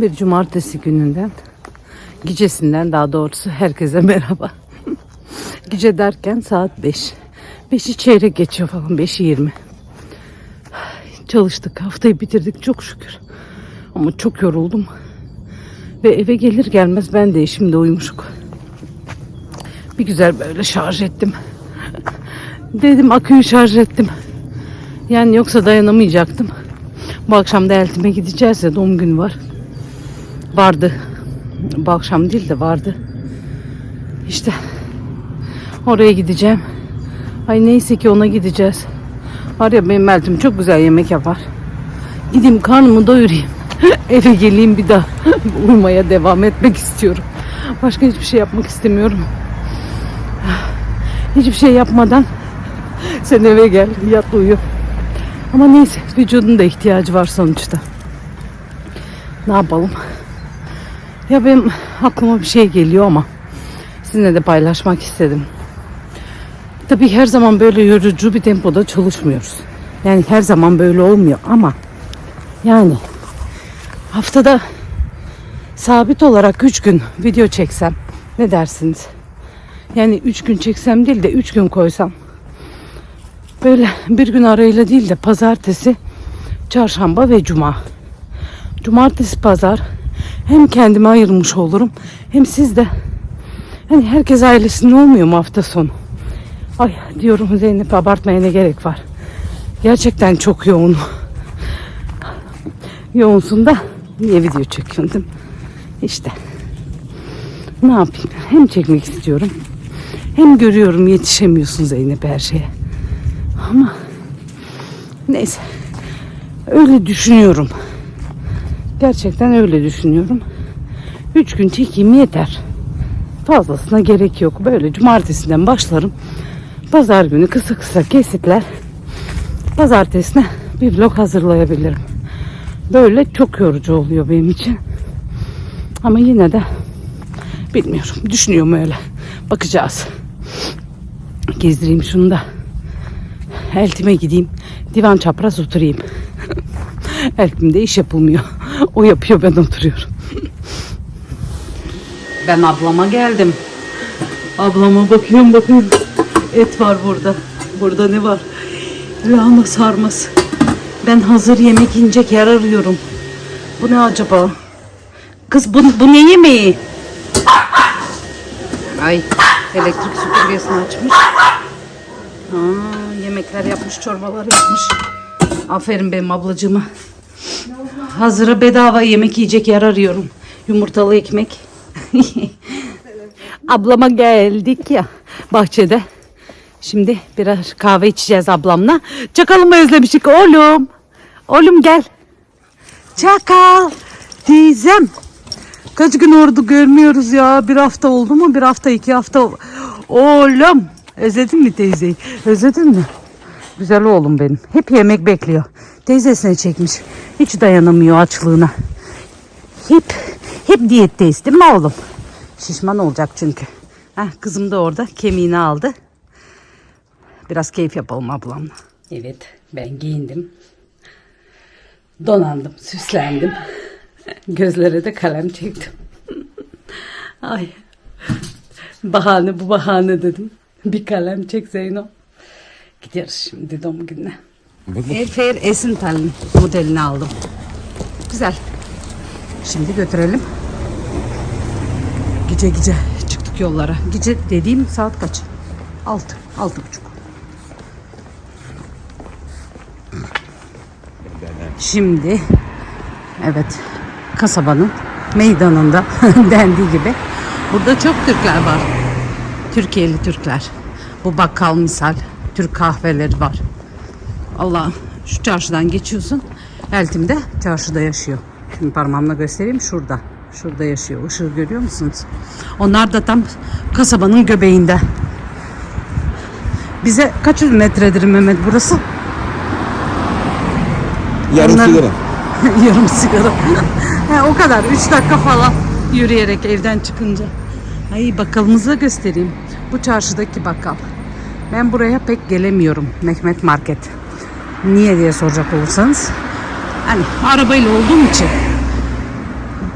Bir cumartesi gününden, gecesinden daha doğrusu herkese merhaba. Gece derken saat 5. 5'i çeyrek geçiyor falan, 5'i 20. Çalıştık, haftayı bitirdik çok şükür. Ama çok yoruldum. Ve eve gelir gelmez ben de eşim de uyumuşuk. Bir güzel böyle şarj ettim. Dedim aküyü şarj ettim. Yani yoksa dayanamayacaktım. Bu akşam da eltime gideceğiz ya doğum günü var. Vardı. Bu akşam değil de vardı. İşte oraya gideceğim. Ay neyse ki ona gideceğiz. Var ya benim eltim çok güzel yemek yapar. Gideyim karnımı doyurayım. Eve geleyim bir daha uyumaya devam etmek istiyorum. Başka hiçbir şey yapmak istemiyorum. Hiçbir şey yapmadan sen eve gel yat uyu. Ama neyse vücudun da ihtiyacı var sonuçta. Ne yapalım? Ya benim aklıma bir şey geliyor ama sizinle de paylaşmak istedim. Tabii her zaman böyle yorucu bir tempoda çalışmıyoruz. Yani her zaman böyle olmuyor ama yani haftada sabit olarak 3 gün video çeksem ne dersiniz? Yani 3 gün çeksem değil de 3 gün koysam. Böyle bir gün arayla değil de pazartesi, çarşamba ve cuma. Cumartesi pazar hem kendime ayırmış olurum hem siz de hani herkes ailesinde olmuyor mu hafta sonu? Ay diyorum Zeynep abartmaya ne gerek var. Gerçekten çok yoğun. Yoğunsun da niye video çekiyorsun değil mi? İşte. Ne yapayım? Hem çekmek istiyorum. Hem görüyorum yetişemiyorsun Zeynep her şeye. Ama neyse. Öyle düşünüyorum. Gerçekten öyle düşünüyorum. Üç gün çekeyim yeter. Fazlasına gerek yok. Böyle cumartesiden başlarım. Pazar günü kısa kısa kesitler. Pazartesine bir vlog hazırlayabilirim. Böyle çok yorucu oluyor benim için. Ama yine de bilmiyorum. Düşünüyorum öyle. Bakacağız. Gezdireyim şunu da. Eltime gideyim. Divan çapraz oturayım. Eltimde iş yapılmıyor. O yapıyor ben oturuyorum. Ben ablama geldim. Ablama bakıyorum bakıyorum. Et var burada. Burada ne var? Lahana sarması. Ben hazır yemek inecek yer arıyorum. Bu ne acaba? Kız bu, bu ne yemeği? Ay elektrik süpürgesini açmış. Ha, yemekler yapmış, çorbalar yapmış. Aferin benim ablacığıma. Hazıra bedava yemek yiyecek yer arıyorum. Yumurtalı ekmek. Ablama geldik ya bahçede. Şimdi biraz kahve içeceğiz ablamla. Çakalımı özlemişik oğlum. Oğlum gel. Çakal. Teyzem. Kaç gün orada görmüyoruz ya. Bir hafta oldu mu? Bir hafta, iki hafta. Oğlum. Özledin mi teyzeyi? Özledin mi? Güzel oğlum benim. Hep yemek bekliyor. Teyzesine çekmiş. Hiç dayanamıyor açlığına. Hep, hep diyetteyiz değil mi oğlum? Şişman olacak çünkü. Heh, kızım da orada kemiğini aldı. Biraz keyif yapalım ablamla. Evet ben giyindim. Donandım, süslendim. Gözlere de kalem çektim. Ay. Bahane bu bahane dedim. Bir kalem çek Zeyno. Gidiyoruz şimdi doğum gününe. Airfair Essental'ın modelini aldım. Güzel. Şimdi götürelim. Gece gece çıktık yollara. Gece dediğim saat kaç? Altı. Altı buçuk. Şimdi evet kasabanın meydanında dendiği gibi burada çok Türkler var. Türkiye'li Türkler. Bu bakkal misal Türk kahveleri var. Allah şu çarşıdan geçiyorsun. Eltim de çarşıda yaşıyor. Şimdi parmağımla göstereyim şurada. Şurada yaşıyor. Işığı görüyor musunuz? Onlar da tam kasabanın göbeğinde. Bize kaç metredir Mehmet burası? Yarım Onların- sigara. Yarım sigara. He, o kadar. Üç dakika falan yürüyerek evden çıkınca. Ay bakkalımızı göstereyim. Bu çarşıdaki bakkal. Ben buraya pek gelemiyorum. Mehmet Market. Niye diye soracak olursanız. Hani arabayla olduğum için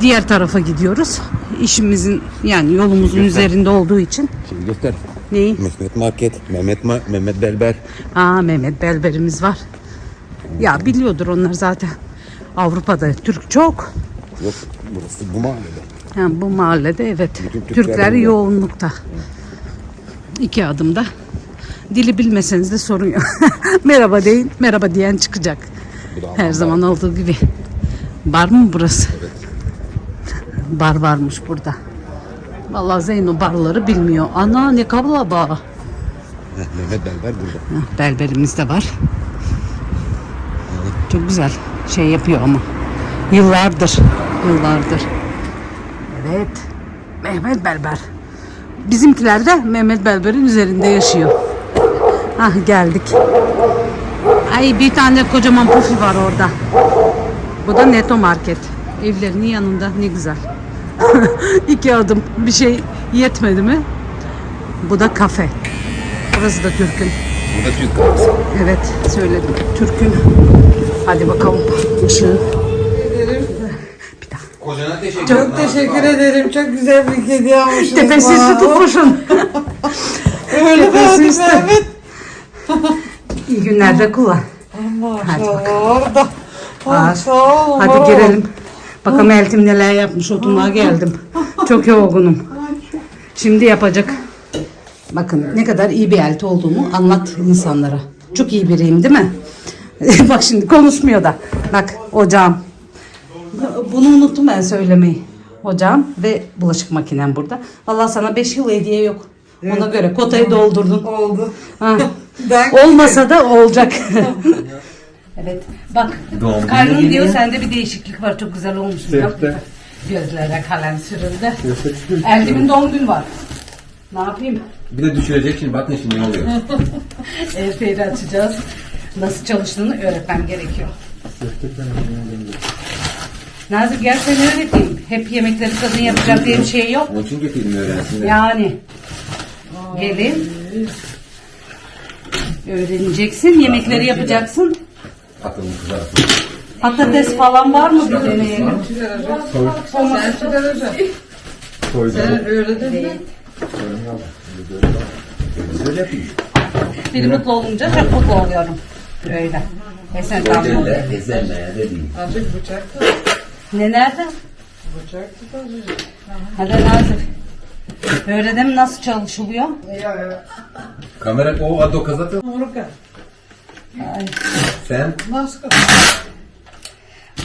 diğer tarafa gidiyoruz. İşimizin yani yolumuzun üzerinde olduğu için. Şimdi göster. Neyi? Mehmet Market, Mehmet Ma Mehmet Belber. Aa Mehmet Belberimiz var. Ya biliyordur onlar zaten. Avrupa'da Türk çok. Yok burası bu mahallede. Yani bu mahallede evet. Bütün Türkler Türkler yoğunlukta. İki adımda. Dili bilmeseniz de sorun yok. merhaba deyin. Merhaba diyen çıkacak. Her zaman olduğu gibi. Bar mı burası? Bar varmış burada. Vallahi Zeyno barları bilmiyor. Ana ne kabla bağ. Mehmet Belber burada. Berberimiz de var. Çok güzel şey yapıyor ama. Yıllardır. Yıllardır. Evet. Mehmet Berber. Bizimkiler de Mehmet Berber'in üzerinde yaşıyor. Hah geldik. Ay bir tane kocaman pufi var orada. Bu da Neto Market. Evlerinin yanında ne güzel. İki adım bir şey yetmedi mi? Bu da kafe. Burası da Türk'ün. Bu da Türk kahvesi. Evet söyledim. Türk'ün. Hadi bakalım. Işığı. Bir daha. Kocana teşekkür Çok teşekkür ederim. Çok güzel bir kedi almışsınız Tepesiz bana. tutmuşsun. Öyle tepesiz verdim de. evet. İyi günlerde kullan. Sağ olun. Hadi girelim. Bakalım Eltim neler yapmış. Oturmaya geldim. Çok yorgunum. Şimdi yapacak. Bakın ne kadar iyi bir elti olduğumu anlat insanlara. Çok iyi biriyim değil mi? Bak şimdi konuşmuyor da. Bak ocağım. Bunu unuttum ben söylemeyi. Ocağım ve bulaşık makinem burada. Allah sana 5 yıl hediye yok. Ona göre kotayı doldurdun. Oldu. Ha. Ben Olmasa da olacak. evet. Bak. Doğum Karnın günü diyor sende bir değişiklik var. Çok güzel olmuş. Gözlere kalem sürüldü. Eldimin doğum günü var. Ne yapayım? Bir de düşürecek şimdi bakın şimdi ne oluyor. Airfryer'i açacağız. Nasıl çalıştığını öğretmem gerekiyor. Nazır gel seni öğreteyim. Hep yemekleri kadın yapacak diye bir şey yok. Onun için getirdim öğrensinler. Yani gelin öğreneceksin, yemekleri yapacaksın. Patates falan var mı bir deneyelim? sen öyle dedin. Söyle. Biri mutlu olunca çok mutlu oluyorum. Öyle. E sen tam değil. Azıcık bıçak tut. Ne nerede? Bıçak tut azıcık. Hadi Nazır. Öğredim nasıl çalışılıyor? Ya Kamera o adı o kazatı. Morga. Sen Nasıl?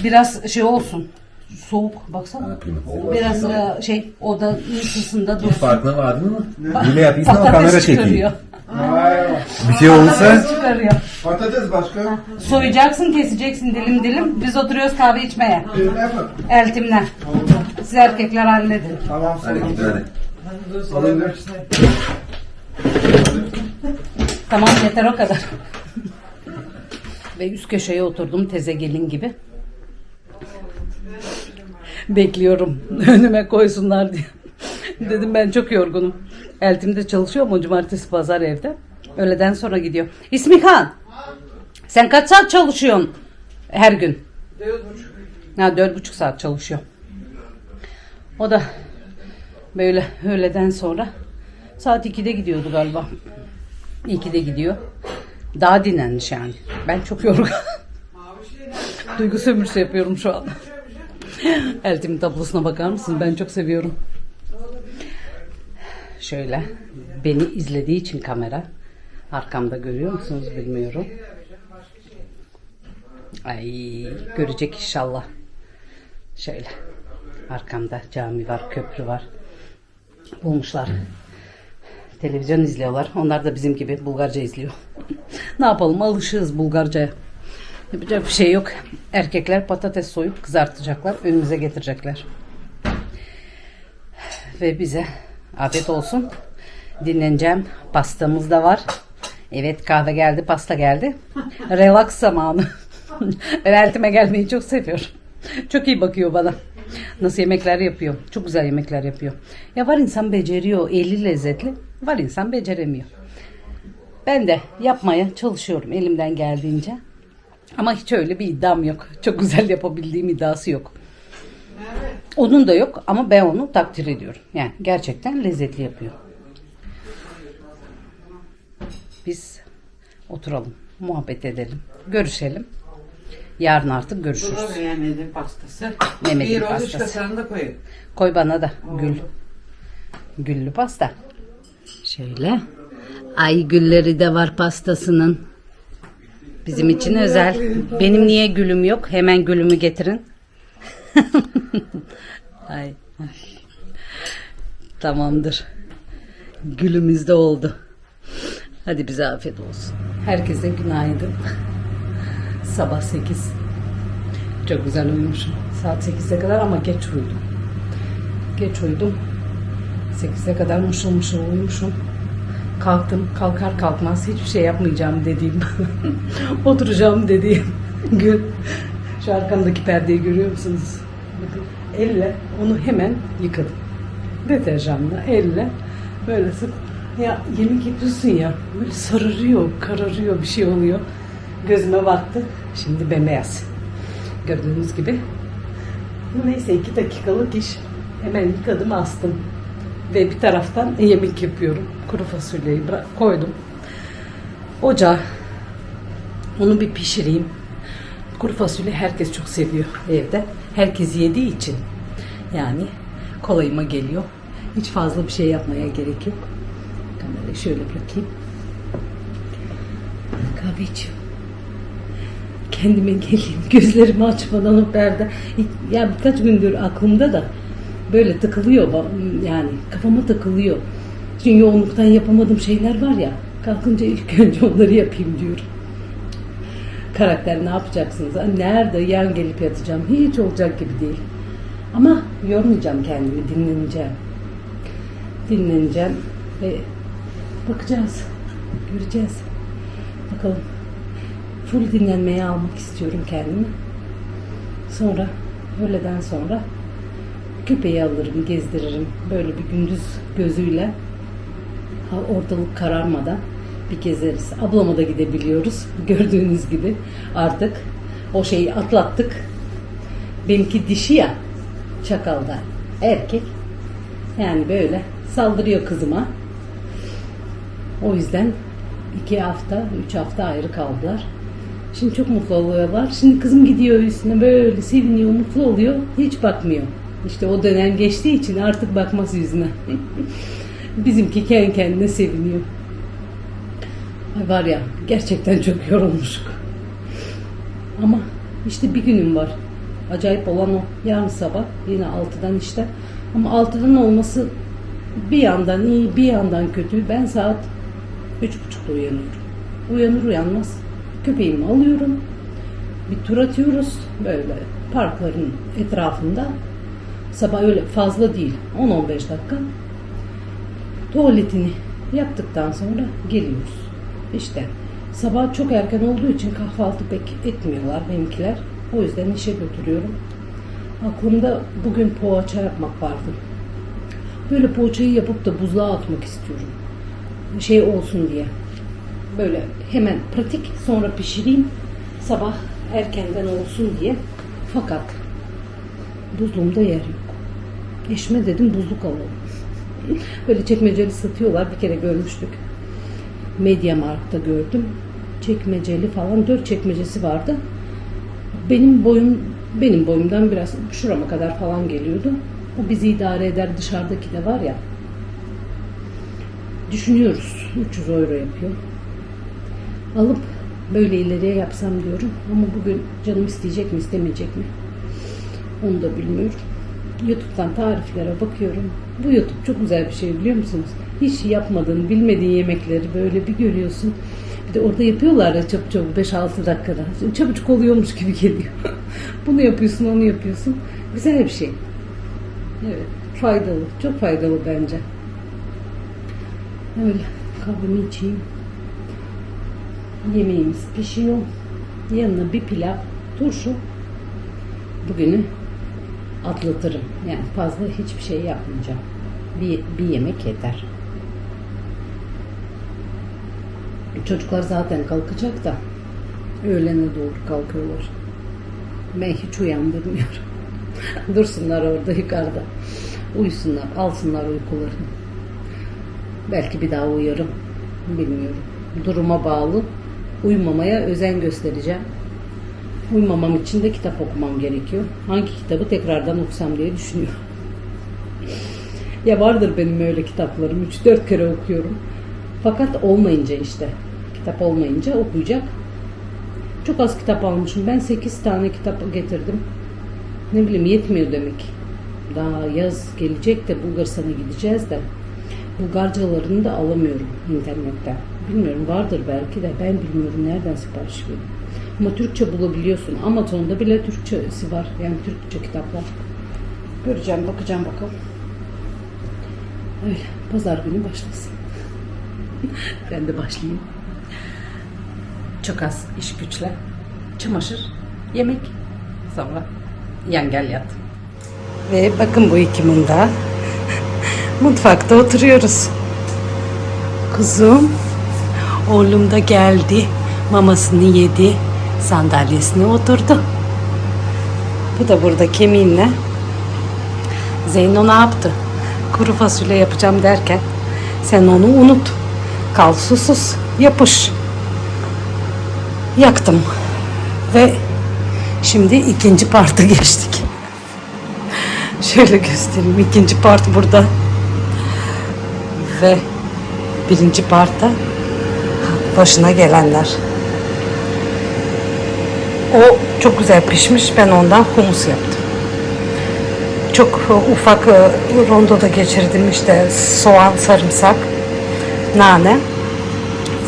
Biraz şey olsun. Soğuk baksana. Biraz e, şey oda ısısında dursun. Farkına vardın mı? Böyle yapıyorsun ama kamera Patates çekiyor. çıkarıyor. Bir şey olursa Çıkarıyor. Patates başka. Soyacaksın, keseceksin dilim dilim. Biz oturuyoruz kahve içmeye. Ne yapın? Eltimle. Siz erkekler halledin. Tamam hadi git hadi. Tamam yeter o kadar. Ve üst köşeye oturdum teze gelin gibi. Bekliyorum önüme koysunlar diye. Dedim ben çok yorgunum. Eltimde çalışıyor mu cumartesi pazar evde. Öğleden sonra gidiyor. İsmihan sen kaç saat çalışıyorsun her gün? Ha, dört buçuk saat çalışıyor. O da böyle öğleden sonra saat 2'de gidiyordu galiba. 2'de gidiyor. Daha dinlenmiş yani. Ben çok yorgun. Duygu sömürüsü yapıyorum şu an. Eltimin tablosuna bakar mısın? Ben çok seviyorum. Şöyle beni izlediği için kamera arkamda görüyor musunuz bilmiyorum. Ay görecek inşallah. Şöyle arkamda cami var, köprü var. Bulmuşlar. Televizyon izliyorlar. Onlar da bizim gibi Bulgarca izliyor. ne yapalım alışığız Bulgarca'ya. Yapacak bir şey yok. Erkekler patates soyup kızartacaklar. Önümüze getirecekler. Ve bize afiyet olsun. Dinleneceğim. Pastamız da var. Evet kahve geldi, pasta geldi. Relax zamanı. ben eltime gelmeyi çok seviyorum. Çok iyi bakıyor bana. Nasıl yemekler yapıyor. Çok güzel yemekler yapıyor. Ya var insan beceriyor, eli lezzetli. Var insan beceremiyor. Ben de yapmaya çalışıyorum elimden geldiğince. Ama hiç öyle bir iddiam yok. Çok güzel yapabildiğim iddiası yok. Onun da yok ama ben onu takdir ediyorum. Yani gerçekten lezzetli yapıyor. Biz oturalım, muhabbet edelim, görüşelim. Yarın artık Bu görüşürüz. da Mehmet'in pastası. Mehmet'in bir pastası. pastası. sen de koyun. Koy bana da gül. Güllü pasta. Şöyle. Ay gülleri de var pastasının. Bizim için özel. Benim niye gülüm yok? Hemen gülümü getirin. Ay. ay. Tamamdır. Gülümüz de oldu. Hadi bize afiyet olsun. Herkese günaydın. Sabah 8. Çok güzel uyumuşum. Saat 8'e kadar ama geç uyudum. Geç uyudum. 8'e kadar mışıl mışıl uyumuşum. Kalktım. Kalkar kalkmaz hiçbir şey yapmayacağım dediğim. Oturacağım dediğim gün. Şu arkamdaki perdeyi görüyor musunuz? Bakın elle onu hemen yıkadım. Deterjanla elle böyle sık ya yemek yapıyorsun ya böyle sararıyor, kararıyor bir şey oluyor. Gözüme battı. Şimdi bembeyaz. Gördüğünüz gibi. Neyse iki dakikalık iş. Hemen yıkadım astım. Ve bir taraftan yemek yapıyorum. Kuru fasulyeyi koydum. Ocağa. Onu bir pişireyim. Kuru fasulye herkes çok seviyor evde. Herkes yediği için. Yani kolayıma geliyor. Hiç fazla bir şey yapmaya gerek yok. Kamerayı şöyle bırakayım. Kahve içiyorum kendime geleyim. Gözlerimi açmadan o perde. Ya birkaç gündür aklımda da böyle tıkılıyor ba- yani kafama takılıyor. Çünkü yoğunluktan yapamadığım şeyler var ya. Kalkınca ilk önce onları yapayım diyorum. Karakter ne yapacaksınız? Nerede yan gelip yatacağım? Hiç olacak gibi değil. Ama yormayacağım kendimi, dinleneceğim. Dinleneceğim ve bakacağız, göreceğiz. Bakalım full dinlenmeye almak istiyorum kendimi. Sonra öğleden sonra köpeği alırım, gezdiririm. Böyle bir gündüz gözüyle ortalık kararmadan bir gezeriz. Ablama da gidebiliyoruz. Gördüğünüz gibi artık o şeyi atlattık. Benimki dişi ya çakalda erkek. Yani böyle saldırıyor kızıma. O yüzden iki hafta, üç hafta ayrı kaldılar. Şimdi çok mutlu oluyorlar. Şimdi kızım gidiyor üstüne böyle seviniyor, mutlu oluyor. Hiç bakmıyor. İşte o dönem geçtiği için artık bakmaz yüzüne. Bizimki kendi kendine seviniyor. Ay var ya gerçekten çok yorulmuşuk. Ama işte bir günüm var. Acayip olan o. Yarın sabah yine 6'dan işte. Ama 6'dan olması bir yandan iyi bir yandan kötü. Ben saat 3.30'da uyanıyorum. Uyanır uyanmaz köpeğimi alıyorum. Bir tur atıyoruz böyle parkların etrafında. Sabah öyle fazla değil 10-15 dakika. Tuvaletini yaptıktan sonra geliyoruz. İşte sabah çok erken olduğu için kahvaltı pek etmiyorlar benimkiler. O yüzden işe götürüyorum. Aklımda bugün poğaça yapmak vardı. Böyle poğaçayı yapıp da buzluğa atmak istiyorum. Şey olsun diye. Böyle hemen pratik sonra pişireyim. Sabah erkenden olsun diye. Fakat buzluğumda yer yok. Eşime dedim buzluk alalım. Böyle çekmeceli satıyorlar. Bir kere görmüştük. Mediamarkt'ta gördüm. Çekmeceli falan. Dört çekmecesi vardı. Benim boyum benim boyumdan biraz şurama kadar falan geliyordu. O bizi idare eder. Dışarıdaki de var ya. Düşünüyoruz. 300 euro yapıyor. Alıp böyle ileriye yapsam diyorum. Ama bugün canım isteyecek mi istemeyecek mi? Onu da bilmiyorum. YouTube'dan tariflere bakıyorum. Bu YouTube çok güzel bir şey biliyor musunuz? Hiç yapmadığın, bilmediğin yemekleri böyle bir görüyorsun. Bir de orada yapıyorlar ya çabuk çabuk 5-6 dakikada. Çabucak oluyormuş gibi geliyor. Bunu yapıyorsun, onu yapıyorsun. Güzel bir şey. Evet, faydalı. Çok faydalı bence. Öyle kahvemi içeyim. Yemeğimiz pişiyor. Yanına bir pilav, turşu. Bugünü atlatırım. Yani fazla hiçbir şey yapmayacağım. Bir, bir yemek yeter. Çocuklar zaten kalkacak da öğlene doğru kalkıyorlar. Ben hiç uyandırmıyorum. Dursunlar orada yukarıda. Uyusunlar, alsınlar uykularını. Belki bir daha uyarım. Bilmiyorum. Duruma bağlı. Uyumamaya özen göstereceğim. Uyumamam için de kitap okumam gerekiyor. Hangi kitabı tekrardan okusam diye düşünüyorum. Ya vardır benim öyle kitaplarım. 3-4 kere okuyorum. Fakat olmayınca işte. Kitap olmayınca okuyacak. Çok az kitap almışım. Ben 8 tane kitap getirdim. Ne bileyim yetmiyor demek. Daha yaz gelecek de Bulgaristan'a gideceğiz de. Bulgarcalarını da alamıyorum internetten. Bilmiyorum vardır belki de ben bilmiyorum nereden sipariş vereyim. Ama Türkçe bulabiliyorsun. Amazon'da bile Türkçesi var. Yani Türkçe kitaplar. Göreceğim, bakacağım bakalım. Öyle. Pazar günü başlasın. ben de başlayayım. Çok az iş güçle. Çamaşır, yemek. Sonra yan gel yat. Ve bakın bu ikiminde mutfakta oturuyoruz. Kuzum, oğlum da geldi. Mamasını yedi. Sandalyesine oturdu. Bu da burada kemiğinle. Zeyno ne yaptı? Kuru fasulye yapacağım derken sen onu unut. Kal susuz, yapış. Yaktım. Ve şimdi ikinci parta geçtik. Şöyle göstereyim. İkinci part burada. Ve birinci partta başına gelenler. O çok güzel pişmiş. Ben ondan humus yaptım. Çok e, ufak e, rondoda geçirdim işte soğan, sarımsak, nane,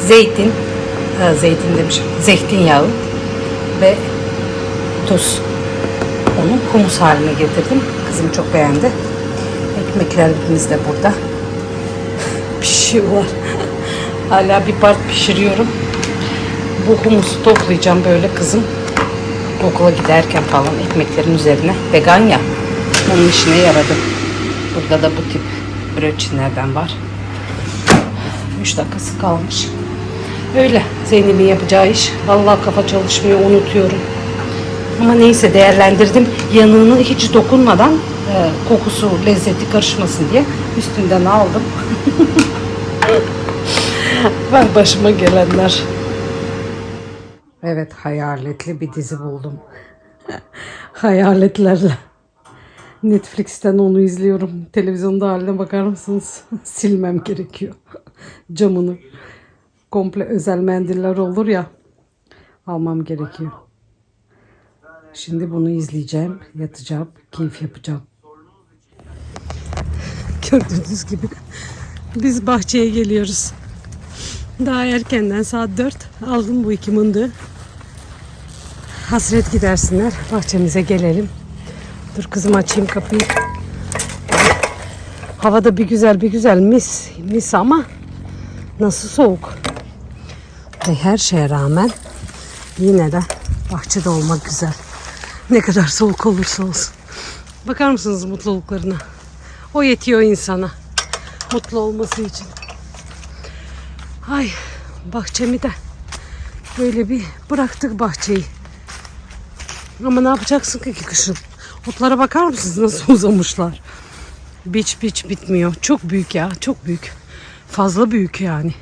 zeytin, e, zeytin demişim, zeytinyağı ve tuz. Onu humus haline getirdim. Kızım çok beğendi. Ekmeklerimiz de burada. Pişiyorlar. Hala bir part pişiriyorum. Bu humusu toplayacağım böyle kızım. Okula giderken falan ekmeklerin üzerine. Vegan ya. Onun işine yaradı. Burada da bu tip brötçinlerden var. 3 dakikası kalmış. Öyle Zeynep'in yapacağı iş. Vallahi kafa çalışmıyor unutuyorum. Ama neyse değerlendirdim. Yanığını hiç dokunmadan e, kokusu, lezzeti karışmasın diye üstünden aldım. Var başıma gelenler. Evet hayaletli bir dizi buldum. Hayaletlerle. Netflix'ten onu izliyorum. Televizyonda haline bakar mısınız? Silmem gerekiyor. Camını. Komple özel mendiller olur ya. Almam gerekiyor. Şimdi bunu izleyeceğim. Yatacağım. Keyif yapacağım. Gördüğünüz gibi biz bahçeye geliyoruz. Daha erkenden saat 4 aldım bu iki mındığı. Hasret gidersinler. Bahçemize gelelim. Dur kızım açayım kapıyı. Havada bir güzel bir güzel mis mis ama nasıl soğuk. Ve her şeye rağmen yine de bahçede olmak güzel. Ne kadar soğuk olursa olsun. Bakar mısınız mutluluklarına? O yetiyor insana. Mutlu olması için. Ay bahçemi de böyle bir bıraktık bahçeyi. Ama ne yapacaksın ki kışın? Otlara bakar mısınız nasıl uzamışlar? Biç biç bitmiyor. Çok büyük ya çok büyük. Fazla büyük yani.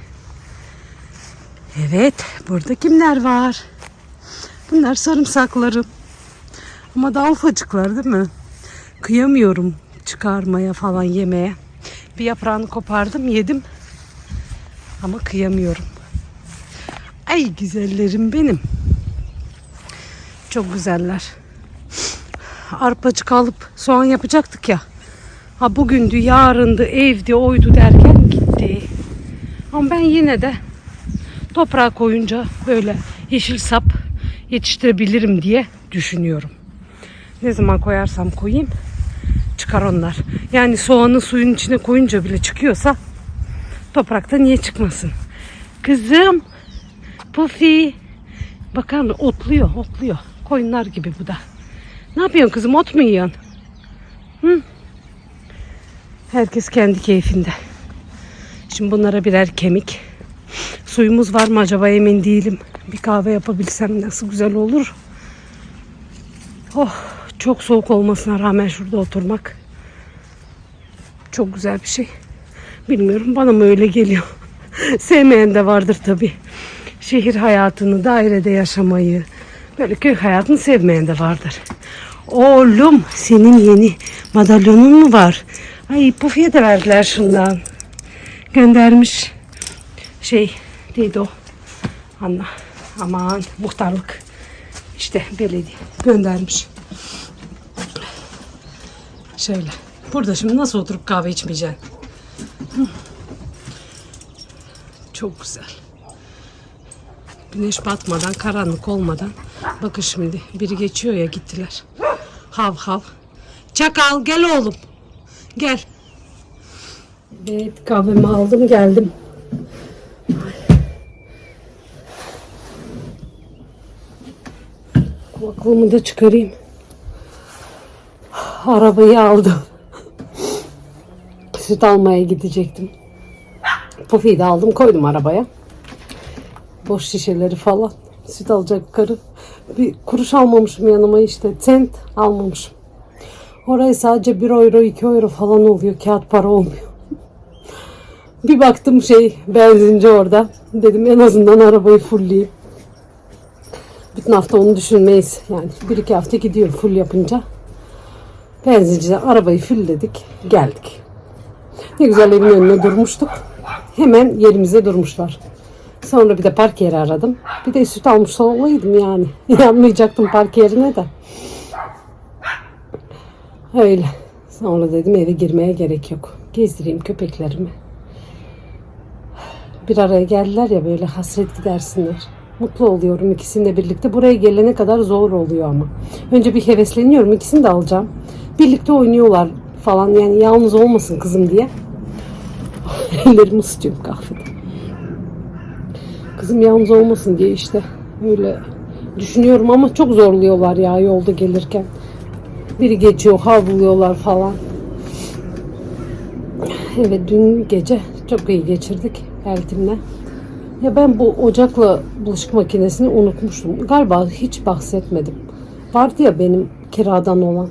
Evet burada kimler var? Bunlar sarımsaklarım. Ama daha ufacıklar değil mi? Kıyamıyorum çıkarmaya falan yemeye. Bir yaprağını kopardım yedim. Ama kıyamıyorum. Ay güzellerim benim. Çok güzeller. Arpacık alıp soğan yapacaktık ya. Ha bugündü, yarındı, evdi, oydu derken gitti. Ama ben yine de toprağa koyunca böyle yeşil sap yetiştirebilirim diye düşünüyorum. Ne zaman koyarsam koyayım çıkar onlar. Yani soğanı suyun içine koyunca bile çıkıyorsa toprakta niye çıkmasın? Kızım Pufi bakar mısın otluyor otluyor. Koyunlar gibi bu da. Ne yapıyorsun kızım ot mu yiyorsun? Hı? Herkes kendi keyfinde. Şimdi bunlara birer kemik. Suyumuz var mı acaba emin değilim. Bir kahve yapabilsem nasıl güzel olur. Oh Çok soğuk olmasına rağmen şurada oturmak çok güzel bir şey. Bilmiyorum bana mı öyle geliyor. Sevmeyen de vardır tabii. Şehir hayatını, dairede yaşamayı, böyle köy hayatını sevmeyen de vardır. Oğlum senin yeni madalyonun mu var? Ay Pufi'ye de verdiler şundan. Göndermiş şey neydi o? Anla. Aman muhtarlık. İşte belediye göndermiş. Şöyle. Burada şimdi nasıl oturup kahve içmeyeceksin? Hı. Çok güzel. Güneş batmadan, karanlık olmadan. Bakın şimdi biri geçiyor ya gittiler. Hav hav. Çakal gel oğlum. Gel. Evet kahvemi aldım geldim. Kulaklığımı da çıkarayım. Arabayı aldım. Süt almaya gidecektim. Pufi'yi de aldım koydum arabaya. Boş şişeleri falan. Süt alacak karı. Bir kuruş almamışım yanıma işte. Sent almamışım. Oraya sadece 1 euro 2 euro falan oluyor. Kağıt para olmuyor. Bir baktım şey benzinci orada. Dedim en azından arabayı fullleyeyim. Bütün hafta onu düşünmeyiz. Yani bir iki hafta gidiyor full yapınca. Benzincide arabayı fullledik. Geldik. Ne güzel evin önüne durmuştuk. Hemen yerimize durmuşlar. Sonra bir de park yeri aradım. Bir de süt almış olaydım yani. Yanmayacaktım park yerine de. Öyle. Sonra dedim eve girmeye gerek yok. Gezdireyim köpeklerimi. Bir araya geldiler ya böyle hasret gidersinler. Mutlu oluyorum ikisiyle birlikte. Buraya gelene kadar zor oluyor ama. Önce bir hevesleniyorum ikisini de alacağım. Birlikte oynuyorlar falan yani yalnız olmasın kızım diye. Ellerimi ısıtıyorum kahvede. Kızım yalnız olmasın diye işte öyle düşünüyorum ama çok zorluyorlar ya yolda gelirken. Biri geçiyor, havlıyorlar falan. Evet dün gece çok iyi geçirdik Eltim'le. Ya ben bu ocakla bulaşık makinesini unutmuştum. Galiba hiç bahsetmedim. Vardı ya benim kiradan olan.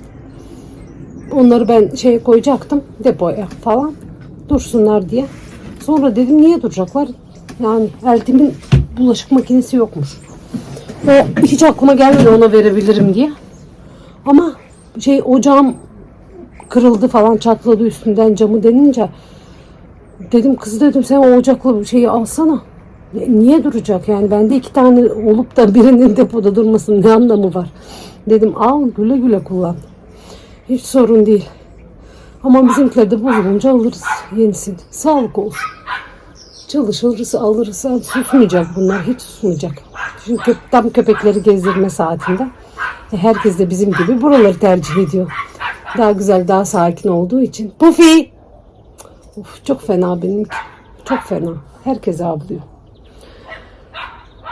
Onları ben şeye koyacaktım depoya falan. Dursunlar diye. Sonra dedim niye duracaklar? Yani Eltim'in bulaşık makinesi yokmuş. Ve hiç aklıma gelmedi ona verebilirim diye. Ama şey ocağım kırıldı falan çatladı üstünden camı denince dedim kız dedim sen o ocaklı şeyi alsana. Niye duracak yani bende iki tane olup da birinin depoda durmasının ne anlamı var? Dedim al güle güle kullan. Hiç sorun değil. Ama bizimkiler de bozulunca alırız yenisini. Sağlık olsun. Çalışırız alırız. Susmayacak bunlar hiç susmayacak. Çünkü tam köpekleri gezdirme saatinde. E, Herkes de bizim gibi buraları tercih ediyor. Daha güzel, daha sakin olduğu için. Pufi! Of, çok fena benimki. Çok fena. Herkes avlıyor.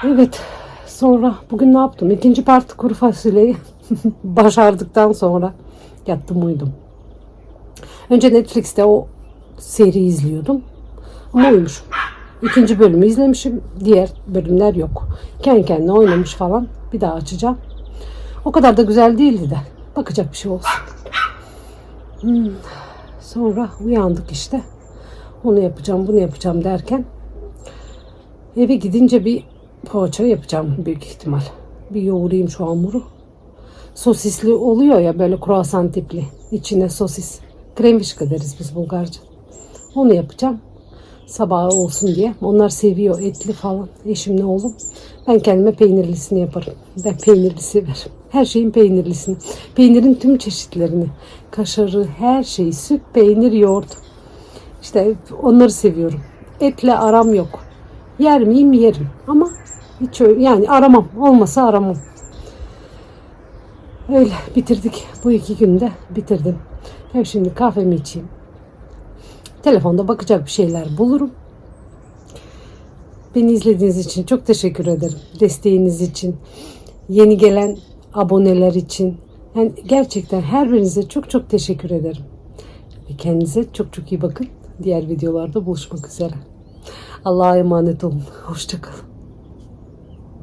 Evet. Sonra bugün ne yaptım? İkinci parti kuru fasulyeyi başardıktan sonra yattım uyudum. Önce Netflix'te o seri izliyordum. Ama uyumuşum. İkinci bölümü izlemişim. Diğer bölümler yok. Kendi kendine oynamış falan. Bir daha açacağım. O kadar da güzel değildi de. Bakacak bir şey olsun. Hmm. Sonra uyandık işte. Onu yapacağım, bunu yapacağım derken eve gidince bir poğaça yapacağım büyük ihtimal. Bir yoğurayım şu hamuru. Sosisli oluyor ya böyle kruvasan tipli. İçine sosis. Kremvişka deriz biz Bulgarca. Onu yapacağım. Sabahı olsun diye. Onlar seviyor etli falan. Eşimle oğlum. Ben kendime peynirlisini yaparım. Ben peynirli severim. Her şeyin peynirlisini. Peynirin tüm çeşitlerini. Kaşarı, her şeyi. Süt, peynir, yoğurt. İşte onları seviyorum. Etle aram yok. Yer miyim yerim. Ama hiç öyle, yani aramam. Olmasa aramam. Öyle bitirdik. Bu iki günde bitirdim. Ben şimdi kahvemi içeyim. Telefonda bakacak bir şeyler bulurum. Beni izlediğiniz için çok teşekkür ederim. Desteğiniz için, yeni gelen aboneler için. Yani gerçekten her birinize çok çok teşekkür ederim. Ve kendinize çok çok iyi bakın. Diğer videolarda buluşmak üzere. Allah'a emanet olun. Hoşçakalın.